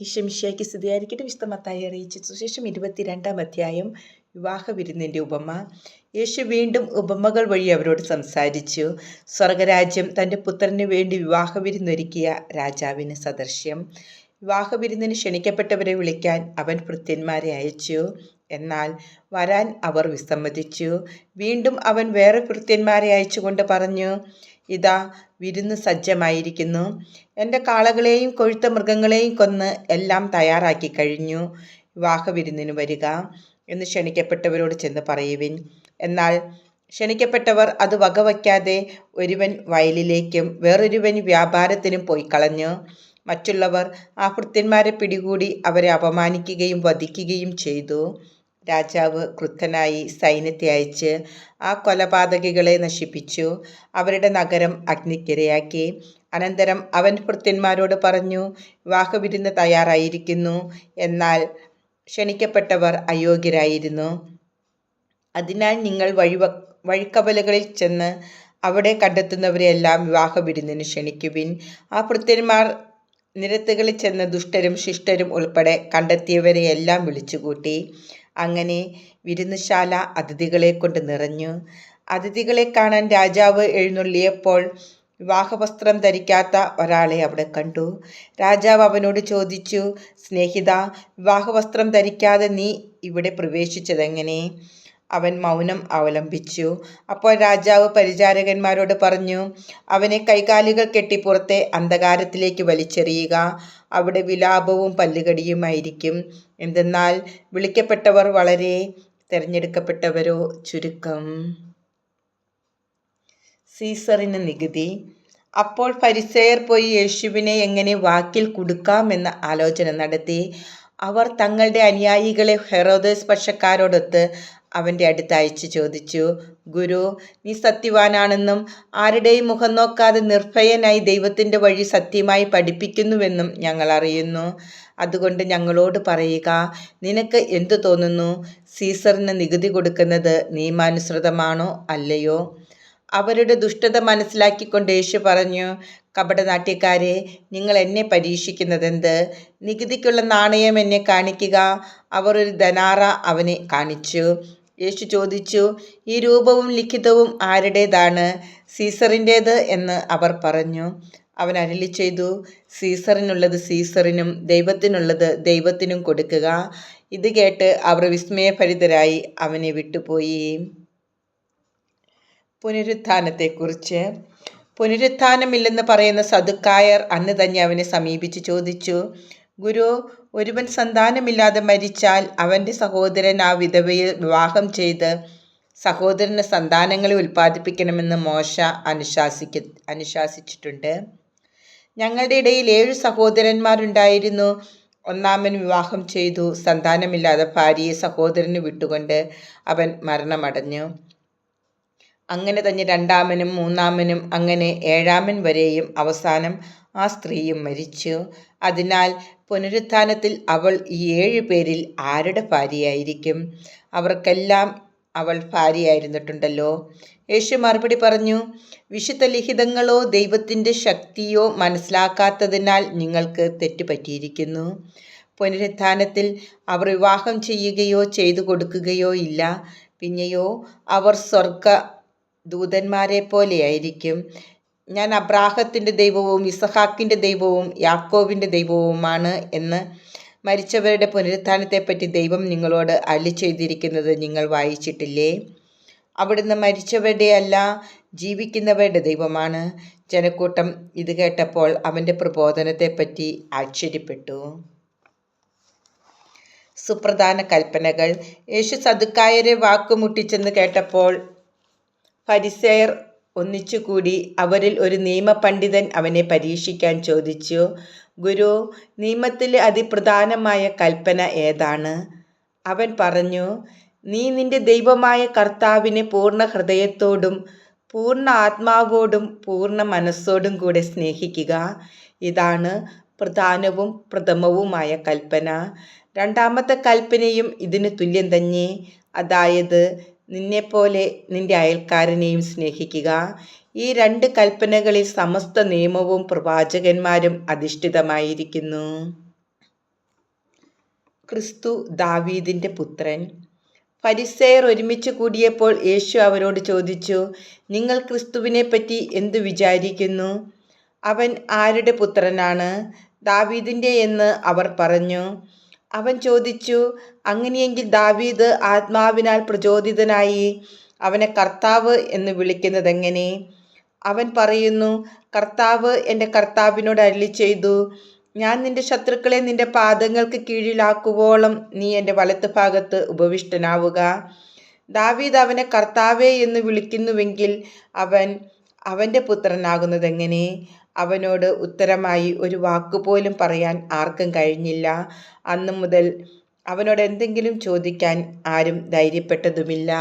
ഈശമിഷ്യായ്ക്ക് സ്തുതിയായിരിക്കട്ടെ വിശുദ്ധമത്തായി അറിയിച്ച സുശേഷം ഇരുപത്തിരണ്ടാം അധ്യായം വിവാഹ വിരുന്നിന്റെ ഉപമ. യേശു വീണ്ടും ഉപമകൾ വഴി അവരോട് സംസാരിച്ചു. സ്വർഗരാജ്യം തന്റെ പുത്രന് വേണ്ടി വിവാഹ വിരുന്നൊരുക്കിയ രാജാവിന് സദൃശ്യം. വിവാഹ വിരുന്നിന് ക്ഷണിക്കപ്പെട്ടവരെ വിളിക്കാൻ അവൻ ഭൃത്യന്മാരെ അയച്ചു. എന്നാൽ വരാൻ അവർ വിസമ്മതിച്ചു. വീണ്ടും അവൻ വേറെ ഭൃത്യന്മാരെ അയച്ചുകൊണ്ട് പറഞ്ഞു ഇതാ വിരുന്ന് സജ്ജമായിരിക്കുന്നു. എന്റെ കാളകളെയും കൊഴുത്ത മൃഗങ്ങളെയും കൊന്ന് എല്ലാം തയ്യാറാക്കി കഴിഞ്ഞു. വിവാഹ വിരുന്നിന് വരിക എന്ന് ക്ഷണിക്കപ്പെട്ടവരോട് ചെന്ന് പറയുവിൻ. എന്നാൽ ക്ഷണിക്കപ്പെട്ടവർ അത് വകവയ്ക്കാതെ ഒരുവൻ വയലിലേക്കും വേറൊരുവൻ വ്യാപാരത്തിനും പോയി കളഞ്ഞു. മറ്റുള്ളവർ ആ ഭൃത്യന്മാരെ പിടികൂടി അവരെ അപമാനിക്കുകയും വധിക്കുകയും ചെയ്തു. രാജാവ് ക്രുദ്ധനായി സൈന്യത്തെ അയച്ച് ആ കൊലപാതകികളെ നശിപ്പിച്ചു. അവരുടെ നഗരം അഗ്നിക്കിരയാക്കി. അനന്തരം അവൻ ഭൃത്യന്മാരോട് പറഞ്ഞു വിവാഹവിരുന്ന് തയ്യാറായിരിക്കുന്നു. എന്നാൽ ക്ഷണിക്കപ്പെട്ടവർ അയോഗ്യരായിരുന്നു. അതിനാൽ നിങ്ങൾ വഴിവ വഴിക്കവലകളിൽ ചെന്ന് അവിടെ കണ്ടെത്തുന്നവരെയെല്ലാം വിവാഹവിരുന്നിന് ക്ഷണിക്കുവിൻ. ആ ഭൃത്യന്മാർ നിരത്തുകളിൽ ചെന്ന് ദുഷ്ടരും ശിഷ്ടരും ഉൾപ്പെടെ കണ്ടെത്തിയവരെയെല്ലാം വിളിച്ചുകൂട്ടി. അങ്ങനെ വിരുന്നുശാല അതിഥികളെ കൊണ്ട് നിറഞ്ഞു. അതിഥികളെ കാണാൻ രാജാവ് എഴുന്നള്ളിയപ്പോൾ വിവാഹവസ്ത്രം ധരിക്കാത്ത ഒരാളെ അവിടെ കണ്ടു. രാജാവ് അവനോട് ചോദിച്ചു സ്നേഹിത വിവാഹവസ്ത്രം ധരിക്കാതെ നീ ഇവിടെ പ്രവേശിച്ചതെങ്ങനെ? അവൻ മൗനം അവലംബിച്ചു. അപ്പോൾ രാജാവ് പരിചാരകന്മാരോട് പറഞ്ഞു അവനെ കൈകാലുകൾ കെട്ടി പുറത്തെ അന്ധകാരത്തിലേക്ക് വലിച്ചെറിയുക. അവിടെ വിലാപവും പല്ലുകടിയുമായിരിക്കും. എന്തെന്നാൽ വിളിക്കപ്പെട്ടവർ വളരെ തിരഞ്ഞെടുക്കപ്പെട്ടവരോ? ചുരുക്കം. സീസറിന് നികുതി. അപ്പോൾ പരിസയർ പോയി യേശുവിനെ എങ്ങനെ വാക്കിൽ കൊടുക്കാമെന്ന ആലോചന നടത്തി. അവർ തങ്ങളുടെ അനുയായികളെ ഹെറോദസ് പക്ഷക്കാരോടൊത്ത് അവന്റെ അടുത്ത് അയച്ചു ചോദിച്ചു ഗുരു നീ സത്യവാനാണെന്നും ആരുടെയും മുഖം നോക്കാതെ നിർഭയനായി ദൈവത്തിന്റെ വഴി സത്യമായി പഠിപ്പിക്കുന്നുവെന്നും ഞങ്ങൾ അറിയുന്നു. അതുകൊണ്ട് ഞങ്ങളോട് പറയുക നിനക്ക് എന്തു തോന്നുന്നു? സീസറിന് നികുതി കൊടുക്കുന്നത് നിയമാനുസൃതമാണോ അല്ലയോ? അവരുടെ ദുഷ്ടത മനസ്സിലാക്കിക്കൊണ്ട് യേശു പറഞ്ഞു കപടനാട്യക്കാരെ നിങ്ങൾ എന്നെ പരീക്ഷിക്കുന്നതെന്ത്? നികുതിക്കുള്ള നാണയം എന്നെ കാണിക്കുക. അവർ ഒരു ധനാറ അവനെ കാണിച്ചു. യേശു ചോദിച്ചു ഈ രൂപവും ലിഖിതവും ആരുടേതാണ്? സീസറിന്റേത്? എന്ന് അവർ പറഞ്ഞു. അവൻ അരളി ചെയ്തു സീസറിനുള്ളത് സീസറിനും ദൈവത്തിനുള്ളത് ദൈവത്തിനും കൊടുക്കുക. ഇത് കേട്ട് അവർ വിസ്മയഭരിതരായി അവനെ വിട്ടുപോയി. പുനരുത്ഥാനത്തെക്കുറിച്ച്. പുനരുത്ഥാനമില്ലെന്ന് പറയുന്ന സദുക്കായർ അന്ന് തന്നെ അവനെ സമീപിച്ച് ചോദിച്ചു ഗുരു ഒരുവൻ സന്താനമില്ലാതെ മരിച്ചാൽ അവന്റെ സഹോദരൻ ആ വിധവയിൽ വിവാഹം ചെയ്ത് സഹോദരന് സന്താനങ്ങളെ ഉൽപ്പാദിപ്പിക്കണമെന്ന് മോശ അനുശാസിക്ക അനുശാസിച്ചിട്ടുണ്ട്. ഞങ്ങളുടെ ഇടയിൽ ഏഴ് സഹോദരന്മാരുണ്ടായിരുന്നു. ഒന്നാമൻ വിവാഹം ചെയ്തു. സന്താനമില്ലാതെ ഭാര്യയെ സഹോദരന് വിട്ടുകൊണ്ട് അവൻ മരണമടഞ്ഞു. അങ്ങനെ തന്നെ രണ്ടാമനും മൂന്നാമനും അങ്ങനെ ഏഴാമൻ വരെയും അവസാനം ആ സ്ത്രീയും മരിച്ചു. അതിനാൽ പുനരുത്ഥാനത്തിൽ അവൾ ഈ ഏഴ് പേരിൽ ആരുടെ ഭാര്യയായിരിക്കും? അവർക്കെല്ലാം അവൾ ഭാര്യയായിരുന്നിട്ടുണ്ടല്ലോ. യേശു മറുപടി പറഞ്ഞു വിശുദ്ധ ലിഖിതങ്ങളോ ദൈവത്തിന്റെ ശക്തിയോ മനസ്സിലാക്കാത്തതിനാൽ നിങ്ങൾക്ക് തെറ്റുപറ്റിയിരിക്കുന്നു. പുനരുത്ഥാനത്തിൽ അവർ വിവാഹം ചെയ്യുകയോ ചെയ്തു കൊടുക്കുകയോ ഇല്ല. പിന്നെയോ അവർ സ്വർഗ ദൂതന്മാരെ പോലെയായിരിക്കും. ഞാൻ അബ്രാഹത്തിന്റെ ദൈവവും ഇസഹാക്കിന്റെ ദൈവവും യാക്കോവിന്റെ ദൈവവുമാണ് എന്ന് മരിച്ചവരുടെ പുനരുത്ഥാനത്തെപ്പറ്റി ദൈവം നിങ്ങളോട് അല്ലി ചെയ്തിരിക്കുന്നത് നിങ്ങൾ വായിച്ചിട്ടില്ലേ? അവിടുന്ന് മരിച്ചവരുടെ അല്ല ജീവിക്കുന്നവരുടെ ദൈവമാണ്. ജനക്കൂട്ടം ഇത് കേട്ടപ്പോൾ അവന്റെ പ്രബോധനത്തെപ്പറ്റി ആശ്ചര്യപ്പെട്ടു. സുപ്രധാന കൽപ്പനകൾ. യേശു സതുക്കായരെ വാക്കുമുട്ടിച്ചെന്ന് കേട്ടപ്പോൾ ഫരിസേയർ ഒന്നിച്ചുകൂടി അവരിൽ ഒരു നിയമപണ്ഡിതൻ അവനെ പരീക്ഷിക്കാൻ ചോദിച്ചു ഗുരു നിയമത്തിലെ അതിപ്രധാനമായ കൽപ്പന ഏതാണ്? അവൻ പറഞ്ഞു നീ നിന്റെ ദൈവമായ കർത്താവിനെ പൂർണ ഹൃദയത്തോടും പൂർണ ആത്മാവോടും പൂർണ മനസ്സോടും കൂടെ സ്നേഹിക്കുക. ഇതാണ് പ്രധാനവും പ്രഥമവുമായ കൽപ്പന. രണ്ടാമത്തെ കൽപ്പനയും ഇതിന് തുല്യം തന്നെ. അതായത് നിന്നെപ്പോലെ നിന്റെ അയൽക്കാരനെയും സ്നേഹിക്കുക. ഈ രണ്ട് കൽപ്പനകളിൽ സമസ്ത നിയമവും പ്രവാചകന്മാരും അധിഷ്ഠിതമായിരിക്കുന്നു. ക്രിസ്തു ദാവീദിന്റെ പുത്രൻ. ഫരിസേയർ ഒരുമിച്ച് കൂടിയപ്പോൾ യേശു അവരോട് ചോദിച്ചു നിങ്ങൾ ക്രിസ്തുവിനെ പറ്റി എന്തു വിചാരിക്കുന്നു? അവൻ ആരുടെ പുത്രനാണ്? ദാവീദിന്റെ എന്ന് അവർ പറഞ്ഞു അവൻ ചോദിച്ചു അങ്ങനെയെങ്കിൽ ദാവീദ് ആത്മാവിനാൽ പ്രചോദിതനായി അവനെ കർത്താവ് എന്ന് വിളിക്കുന്നത് എങ്ങനെ അവൻ പറയുന്നു കർത്താവ് എന്റെ കർത്താവിനോട് അരുളി ചെയ്തു ഞാൻ നിന്റെ ശത്രുക്കളെ നിന്റെ പാദങ്ങൾക്ക് കീഴിലാക്കുവോളം നീ എന്റെ വലത്ത് ഭാഗത്ത് ഉപവിഷ്ടനാവുക. ദാവീദ് അവനെ കർത്താവേ എന്ന് വിളിക്കുന്നുവെങ്കിൽ അവൻ അവന്റെ പുത്രനാകുന്നതെങ്ങനെ? അവനോട് ഉത്തരമായി ഒരു വാക്കുപോലും പറയാൻ ആർക്കും കഴിഞ്ഞില്ല. അന്നു മുതൽ അവനോട് എന്തെങ്കിലും ചോദിക്കാൻ ആരും ധൈര്യപ്പെട്ടതുമില്ല.